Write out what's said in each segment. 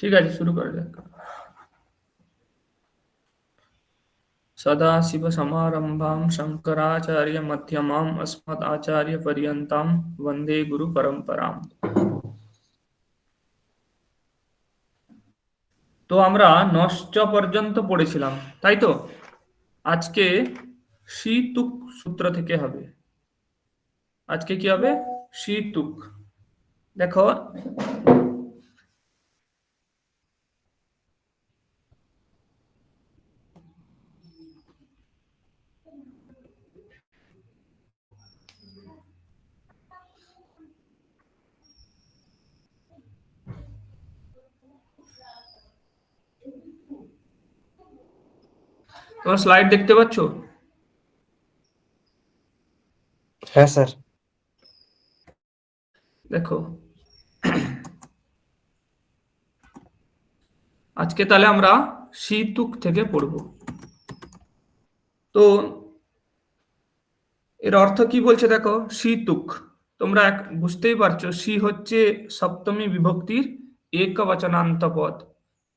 ঠিক আছে শুরু করা যাক सदाशिवसमारम्भां शङ्कराचार्यमध्यमाम् अस्मदाचार्यपर्यन्तां वन्दे গুরুপরম্পরাম তো আমরা নশ্চ পর্যন্ত পড়েছিলাম তাই তো আজকে শীতুক সূত্র থেকে হবে আজকে কি হবে শীতুক দেখো তোমার স্লাইড দেখতে পাচ্ছ হ্যাঁ স্যার দেখো আজকে তাহলে আমরা শীতুক থেকে পড়ব তো এর অর্থ কি বলছে দেখো? শীতুক তোমরা এক, বুঝতেই পারছ শি হচ্ছে সপ্তমী বিভক্তির একবচনান্ত পদ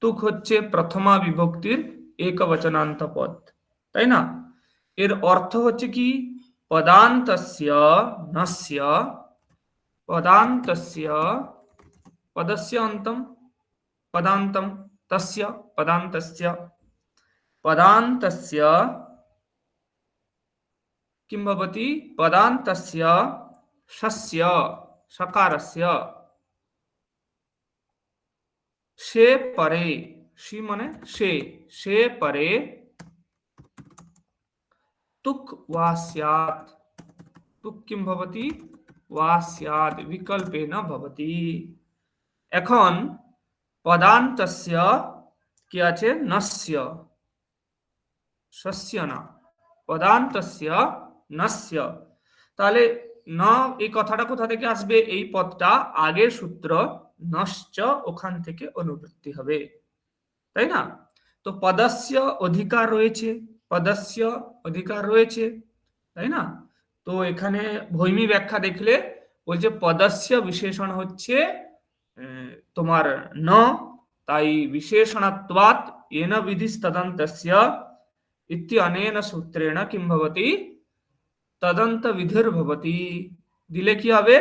তুক হচ্ছে প্রথমা বিভক্তির একবচনান্ত পদ তাই না? এর অর্থ হচ্ছে কি? পদান্তস্য নস্য, পদান্তস্য, পদস্য অন্তম, পদান্তম, তস্য, পদান্তস্য পদান্তস্য किं भवति? पदान्तस्य সস্য সকারস্য সে পরে সি মানে সে সে পরে তুক ওয়া স্যাত তুক কিং ভবতি ওয়া স্যাত বিকল্পে না ভবতি এখন পদান্তস্য কি আছে নস্য সস্য না পদান্তস্য নস্য। তাহলে ন এই কথাটা কোথা থেকে আসবে? এই পদটা আগের সূত্র নশ্চ ওখান থেকে অনুবৃত্তি হবে। তাই না? তো পদস্য অধিকার রয়েছে, পদস্য অধিকার রয়েছে, তাই না? তো এখানে ভৈমী ব্যাখ্যা দেখলে বলছে পদস্য বিশেষণ হচ্ছে তোমার ন, তাই বিশেষণত্বাৎ এন বিধি বিধিস্তদন্তস্য ইত্যনেন সূত্রেণ ভবতি তদন্ত বিধির ভবতি দিলে কি হবে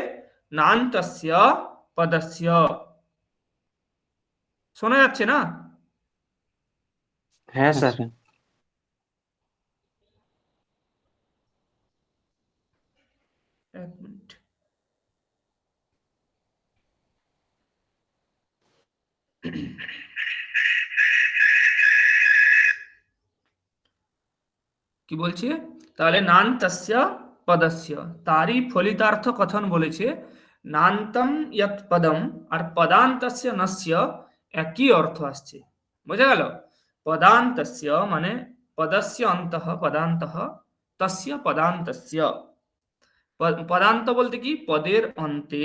নান্তস্য পদস্য শোনা যাচ্ছে না হ্যাঁ স্যার এক মিনিট কি বলছে তাহলে নান তস্য পদস্য। তারই ফলিতার্থ কথন বলেছে, নান্তম ইয়ৎ পদম আর পদান্তস্য নস্য একই অর্থ আসছে। বোঝা গেল? পদান্তস্য মানে পদস্য অন্তঃ, পদান্তঃ তস্য, পদান্তস্য। পদান্ত বলতে কি? পদের অন্তে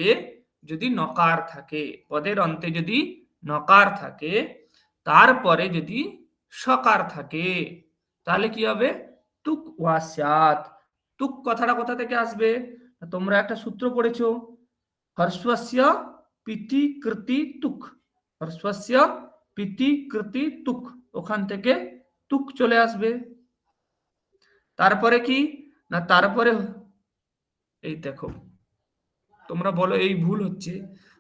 যদি নকার থাকে, পদের অন্তে যদি নকার থাকে, তারপরে যদি সকার থাকে, তাহলে কি হবে? তুক ওয়াসাত তুক কথাটা কোথা থেকে আসবে? তোমরা একটা সূত্র পড়েছো। হর্ষস্য পিতি কৃতি তুক। হর্ষস্য পিতি কৃতি তুক। ওখান থেকে তুক চলে আসবে। তারপরে কি? না, তারপরে এই দেখো, তোমরা বলো এই ভুল হচ্ছে।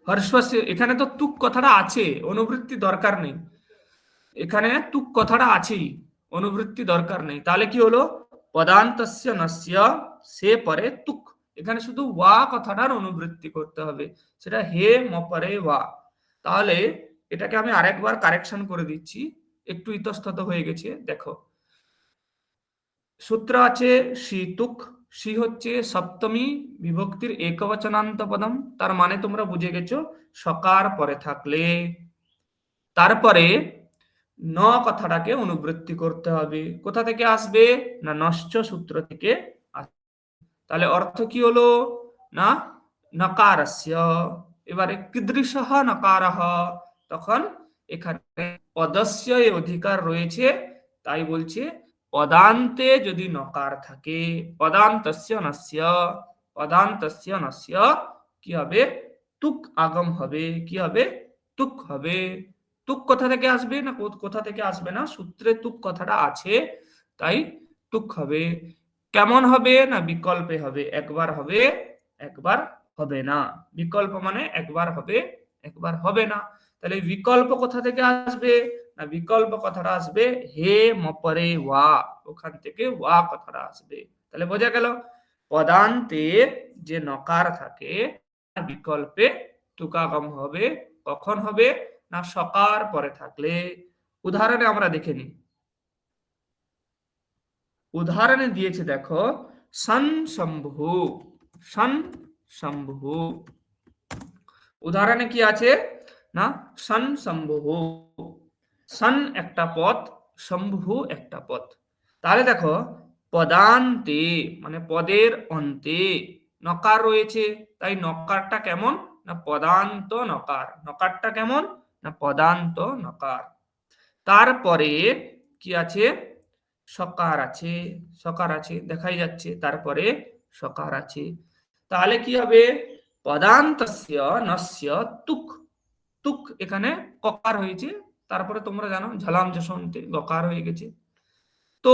হর্ষস্য, এখানে তো তুক কথাটা আছে, অনুবৃত্তি দরকার নেই। এখানে তুক কথাটা আছেই। অনুবৃত্তি দরকার নেই। তাহলে কি হলো? পদান্তস্য নস্য, সে পরে তুক। এখানে শুধু ওয়া কথাটার অনুবৃত্তি করতে হবে। সেটা হে মপরে ওয়া। তাহলে এটাকে আমি আরেকবার কারেকশন করে দিচ্ছি। একটু ইতস্তত হয়ে গেছে, দেখো। সূত্র আছে শীতুক শি হচ্ছে সপ্তমী বিভক্তির একবচনান্ত পদম। তার মানে তোমরা বুঝে গেছো, সকার পরে থাকলে। তারপরে ন কথাটাকে অনুবৃত্তি করতে হবে। কোথা থেকে আসবে? না নশ্চ সূত্র থেকে তাহলে অর্থ কি হলো? না, নকারস্য। এবারে কীদৃশ নকার। তখন এখানে পদস্য অধিকার রয়েছে, তাই বলছে পদান্তে যদি নকার থাকে, পদান্তস্য নস্য পদান্তস্য নস্য, কি হবে? তুক আগম হবে, কি হবে? তুক হবে। তুক কোথা থেকে আসবে না কোথা থেকে আসবে না? সূত্রে তুক কথাটা আছে, তাই তুক হবে। কেমন হবে না বিকল্পে হবে? একবার হবে একবার হবে না। বিকল্প মানে একবার হবে একবার হবে না। তাহলে বিকল্প কোথা থেকে আসবে না বিকল্প কথাটা আসবে? হে মপরে ওয়া, ওখান থেকে ওয়া কথাটা আসবে। তাহলে বোঝা গেল, পদান্তে যে নকার থাকে, বিকল্পে তুকাগম হবে, কখন হবে? না সকার পরে থাকলে উদাহরণে আমরা দেখে নিই। উদাহরণে দিয়েছে দেখো, সন শম্ভু সন শম্ভু। উদাহরণে কি আছে? না, সন শম্ভু। সন একটা পথ, শম্ভু একটা পথ। তাহলে দেখো, পদান্তে মানে পদের অন্তে নকার রয়েছে। তাই নকারটা কেমন? না, পদান্ত নকার। নকারটা কেমন? না পদান্ত নকার তারপরে কি আছে? সকার আছে সকার আছে, দেখাই যাচ্ছে। তারপরে সকার আছে। তাহলে কি হবে? পদান্তস্য নস্য তুক। তুক এখানে ককার হয়েছে। তারপরে তোমরা জানো ঝালাম যশন্তে গকার হয়ে গেছে। তো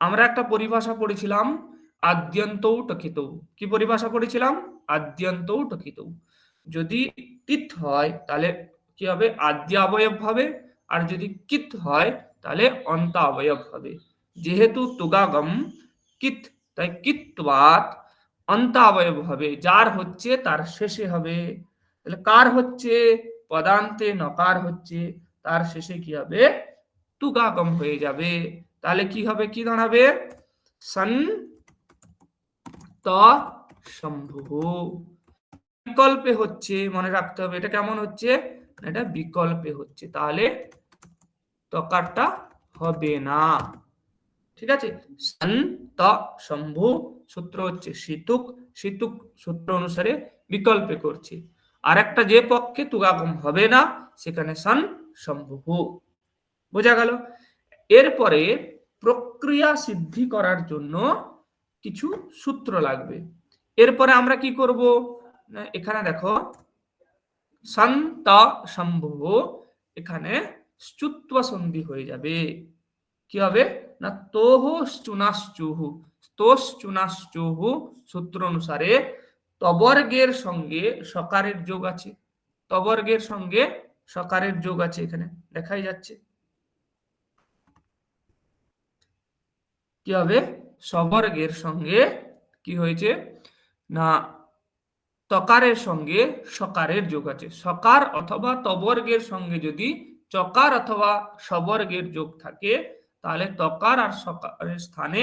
আমরা একটা পরিভাষা পড়েছিলাম, আদ্যন্তৌ টকিত। কি পরিভাষা পড়েছিলাম? আদ্যন্তৌ টকিত। যদি তিত হয়, তাহলে কি হবে? আদ্য অবয়ব হবে। আর যদি কিত হয়, তাহলে অন্ত অবয়ব হবে। যেহেতু তুগাগম কিত, তাই কিত্বাত অন্ত অবয়ব হবে। যার হচ্ছে, তার শেষে হবে। তাহলে কার হচ্ছে? পদান্তে নকার হচ্ছে। তার শেষে কি হবে? তুগাগম হয়ে যাবে। তাহলে কি হবে? কি দাঁড়াবে? সন ত শম্ভু। বিকল্পে হচ্ছে, মনে রাখতে হবে, এটা কেমন হচ্ছে? এটা বিকল্পে হচ্ছে, তাহলে তকারটা হবে না। ঠিক আছে? সন ত শম্ভু সূত্র হচ্ছে শীতুক শীতুক সূত্র অনুসারে বিকল্পে করছে। আর একটা যে পক্ষে তুগাগম হবে না, সেখানে সন শম্ভু বোঝা গেল? এরপরে প্রক্রিয়া সিদ্ধি করার জন্য কিছু সূত্র লাগবে। এরপরে আমরা কি করব? এখানে দেখো সন্ত সম্ভব। এখানে স্তুত্ব সন্ধি হয়ে যাবে। কি হবে? না তোহ চুনাশ্চুহু তোষ চুনাশ্চুহু সূত্র অনুসারে তবর্গের সঙ্গে সকারের যোগ আছে। তবর্গের সঙ্গে সকারের যোগ আছে এখানে, দেখাই যাচ্ছে। কি হবে? সবর্গের সঙ্গে কি হয়েছে? না তকারের সঙ্গে সকারের যোগ আছে। সকার অথবা তবর্গের সঙ্গে যদি চকার অথবা সবর্গের যোগ থাকে, তাহলে তকার আর সকারের স্থানে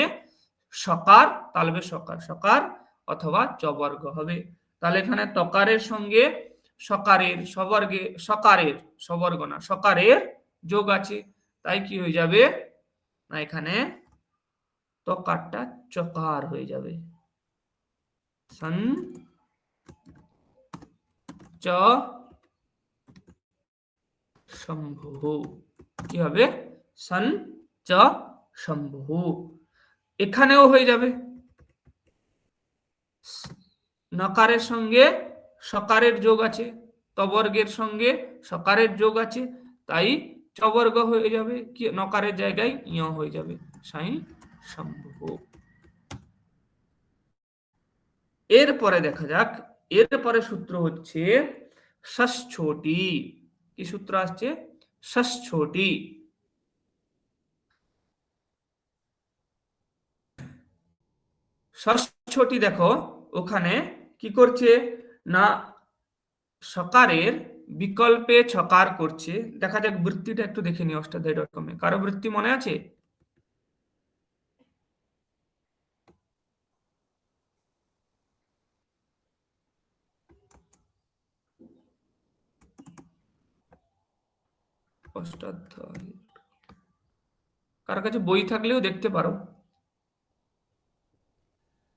সকার তালবে সকার সকার অথবা চবর্গ হবে। তাহলে এখানে তকারের সঙ্গে সকারের, সবর্গে, সকারের, সবর্গ না, সকারের যোগ আছে। তাই কি হয়ে যাবে? না, এখানে তকারটা চকার হয়ে যাবে। সন চ। কি হবে? সন চ শম্ভু। এখানেও হয়ে যাবে। নকারের সঙ্গে সকারের যোগ আছে, তবর্গের সঙ্গে সকারের যোগ আছে, তাই চবর্গ হয়ে যাবে, কি নকারের জায়গায় ইয় হয়ে যাবে। সাই শম্ভু। এরপরে দেখা যাক, এরপরে সূত্র হচ্ছে ষষ্ঠটি। কি সূত্র আসছে? ষষ্ঠটি। ষষ্ঠটি দেখো, ওখানে কি করছে? না, সকারের বিকল্পে ছকার করছে। দেখা যাক, বৃত্তিটা একটু দেখে নি অষ্টাধ্যায় ডট কমে কারও বৃত্তি মনে আছে? অষ্টাধ্যায় কার কাছে বই থাকলেও দেখতে পারো।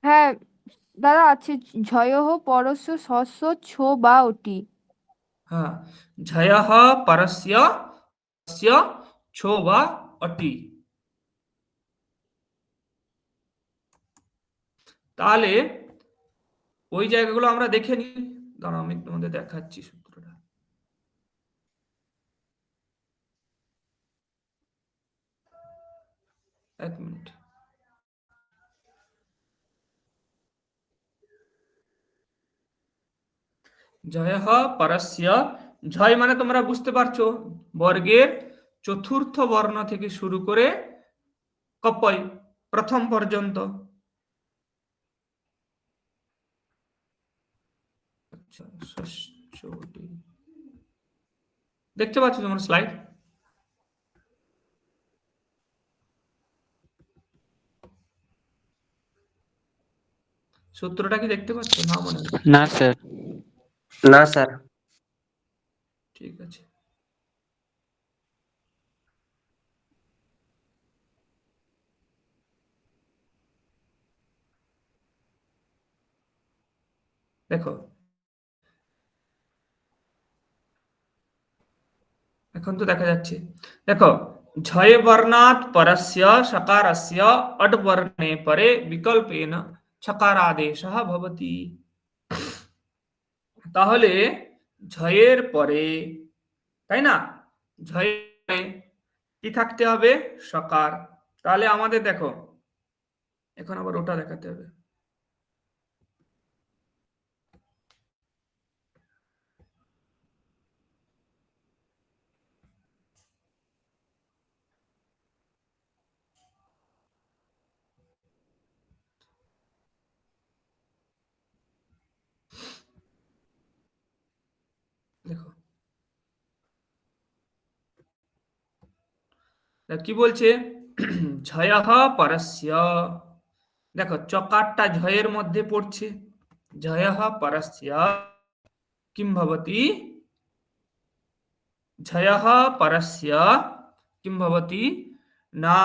হ্যাঁ দাদা আছে ঝয়ঃ পরস্য শস্য ছো বা ওটি হ্যাঁ ঝয়ঃ পরস্য তস্য ছো বা অটি তাহলে ওই জায়গাগুলো আমরা দেখে নিই। দাঁড়াও আমি তোমাদের দেখাচ্ছি সূত্রটা এক মিনিট। জয় পরস্য। জয় মানে তোমরা বুঝতে পারছ বর্গের চতুর্থ বর্ণ থেকে শুরু করে কপয় প্রথম পর্যন্ত। আচ্ছা, দেখতে পাচ্ছ তোমার স্লাইড সূত্রটা কি দেখতে পাচ্ছ না মনে হয়? না স্যার। না স্যার। ঠিক আছে। দেখো। এখন তো দেখা যাচ্ছে। দেখো ঝয় বর্ণাৎ পরস্য সকারস্য অট বর্ণে পরে বিকল্পেন ছকারাদেশ ভবতি। তাহলে ঝয়ের পরে, তাই না? ঝয়ের কি থাকতে হবে? সকার। তাহলে আমাদের দেখো, এখন আবার ওটা দেখাতে হবে দেখো তা কি বলছে? ঝয় পরস্য। দেখো, চকারটা ঝয়ের মধ্যে পড়ছে। ঝয় পরস্য। কিম ভবতি? পরস্য। ভবতি? না,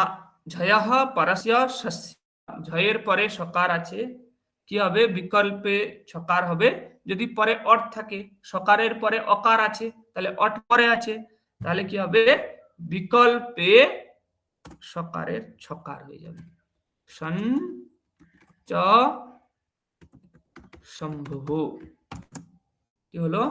ঝয় পরস্য ঝয়ের পরে সকার আছে। কি হবে? বিকল্পে ছকার হবে। যদি পরে অট থাকে, সকারের পরে অকার আছে, তাহলে অট পরে আছে। তাহলে কি হবে? বিকল্পে সকারের ছকার হয়ে যাবে। সন চ সম্ভব। কি হলো?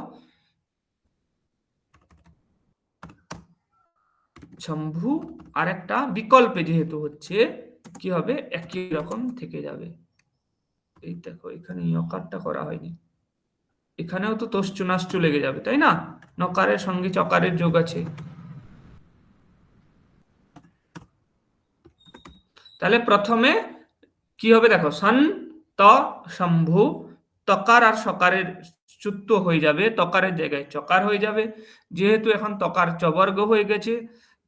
শম্ভু আর একটা বিকল্পে যেহেতু হচ্ছে, কি হবে? একই রকম থেকে যাবে। এই দেখো, এখানে ইয়কারটা করা হয়নি। এখানেও তো তস্তু নাস্তু লেগে যাবে, তাই না? নকারের সঙ্গে চকারের যোগ আছে। তাহলে প্রথমে কি হবে দেখো, সন, ত, শম্ভু, তকার আর সকারের চুত্ত হয়ে যাবে, তকারের জায়গায় চকার হয়ে যাবে। যেহেতু এখন তকার চবর্গ হয়ে গেছে,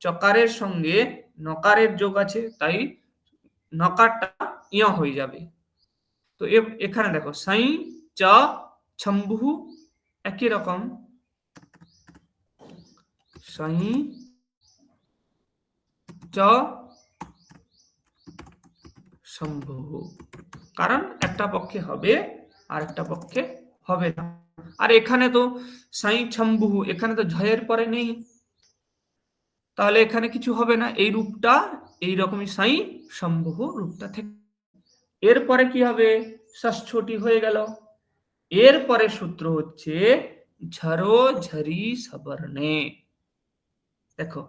চকারের সঙ্গে নকারের যোগ আছে, তাই নকারটা ইয় হয়ে যাবে। তো এখানে দেখো, সাই, চ, ছম্ভু, একই রকম। সাই, চ সম্ভব। কারণ একটা পক্ষে হবে আর একটা পক্ষে হবে না। আর এখানে তো সাই ছম্বু এখানে তো ঝয়ের পরে নেই। তাহলে এখানে কিছু হবে না। এই রূপটা, এই রকমই সাই সম্ভব রূপটা থেকে। এরপরে কি হবে? ষষ্ঠটি হয়ে গেল। এরপরে সূত্র হচ্ছে, ঝরো ঝরি সবর্ণে। দেখো,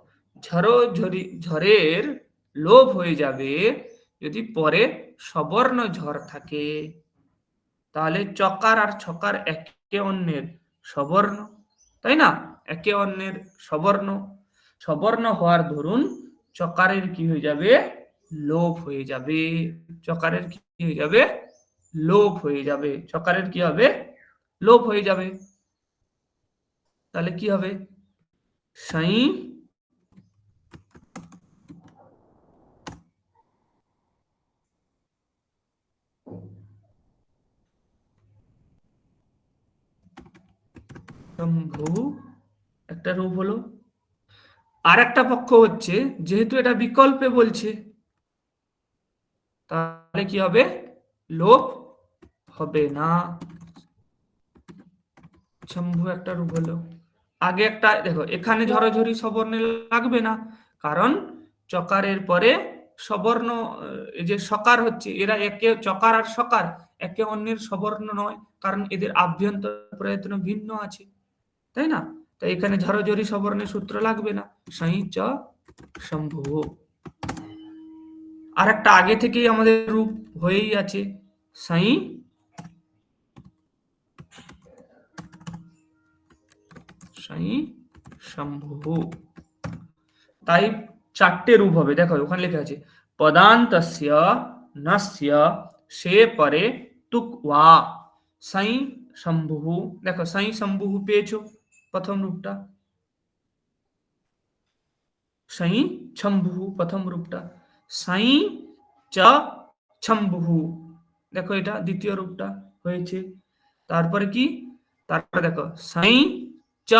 ঝরো ঝরি ঝড়ের লোভ হয়ে যাবে যদি পরে সবর্ণ ঝড় থাকে, তাহলে চকার আর ছকার একে অন্যের সবর্ণ, তাই না? একে অন্যের সবর্ণ। সবর্ণ হওয়ার ধরুন চকারের কি হয়ে যাবে? লোভ হয়ে যাবে। চকারের কি হয়ে যাবে? লোভ হয়ে যাবে। চকারের কি হবে? লোভ হয়ে যাবে। তাহলে কি হবে? সাই শম্ভু একটা রূপ হলো। আর একটা পক্ষ হচ্ছে, যেহেতু এটা বিকল্পে বলছে, তাহলে কি হবে? লোভ হবে না। শম্ভু একটা রূপ হলো। আগে একটা, দেখো, এখানে ঝরাঝরি সবর্ণে লাগবে না, কারণ চকারের পরে সবর্ণ এই যে সকার হচ্ছে, এরা একে, চকার আর সকার, একে অন্যের সবর্ণ নয়, কারণ এদের আভ্যন্তর প্রয়ত্ন ভিন্ন আছে। তাই না? তাই এখানে ঝরঝরি সবর্ণের সূত্র লাগবে না। সাই চ সম্ভব আর একটা আগে থেকেই আমাদের রূপ হয়েই আছে। সাই। সাই, শম্ভু তাই চারটে রূপ হবে। দেখো, ওখানে লেখা আছে, পদান্তস্য নস্য সে পরে তুক ওয়া। সাই, শম্ভু দেখো, সাই, শম্ভু পেয়েছ। প্রথম রূপটা সাই ছম্ভু প্রথম রূপটা সাই চ ছম্ভু দেখো এটা দ্বিতীয় রূপটা হয়েছে তারপরে কি তারপরে দেখো সাই চ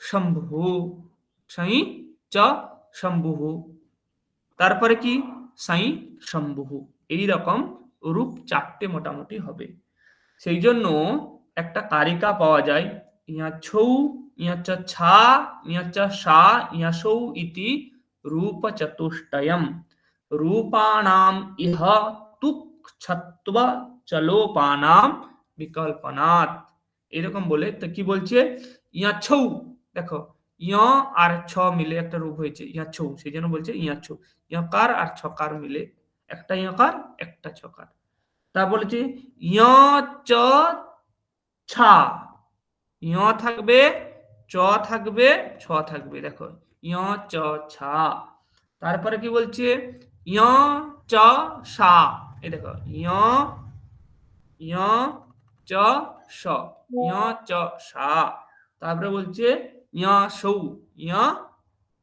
শম্ভু সাই চ শম্ভু তারপরে কি সাই শম্ভু এই রকম রূপ চারটে মোটামুটি হবে সেই জন্য একটা কারিকা পাওয়া যায়। ইয়া ছৌ চ ছা ইয়া সা ইয়া সৌ ইতি রূপ চতুষ্টয়ম রূপাণাম ইহ তুক ছত্ব চলোপানাম বিকল্পনাৎ এরকম বলে তো কি বলছে ইয়া ছৌ দেখো ইয় আর ছ মিলে একটা রূপ হয়েছে ইয়া ছৌ সেই জন্য বলছে ইয়া ছৌ ইয়কার আর ছকার মিলে একটা ইয়কার একটা ছকার তা বলেছে ইয় চ ছা ইয় থাকবে চ থাকবে, ছ থাকবে, দেখো। ইয় চ, ছা। তারপরে কি বলছে? ইয় চ, সা। এই দেখো ইয় ইয় চ, স। ইয় চ, সা। তারপরে বলছে ইয় সৌ। ইয়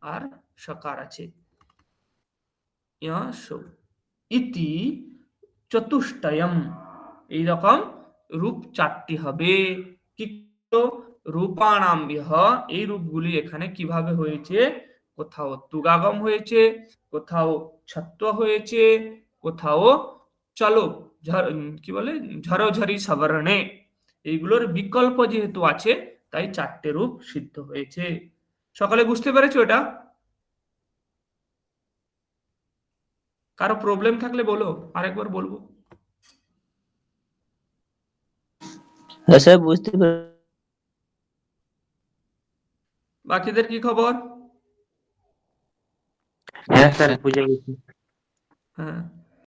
আর সকার আছে। ইয় সৌ। ইতি চতুষ্টয়ম। এইরকম রূপ চারটি হবে। কি রূপানাম বিহ এই রূপগুলি এখানে কীভাবে হয়েছে? কোথাও তুগাগম হয়েছে, কোথাও ছত্ব হয়েছে, কোথাও চলো কি বলে? ঝরঝরি সবর্ণে। এইগুলোর বিকল্প যেহেতু আছে, তাই চারটে রূপ সিদ্ধ হয়েছে। সকালে বুঝতে পেরেছ এটা? কারও প্রবলেম থাকলে বলো, আরেকবার বলব। হ্যাঁ স্যার, বুঝতে বাকিদের কি খবর? হ্যাঁ স্যার বুঝে গেছি। হ্যাঁ।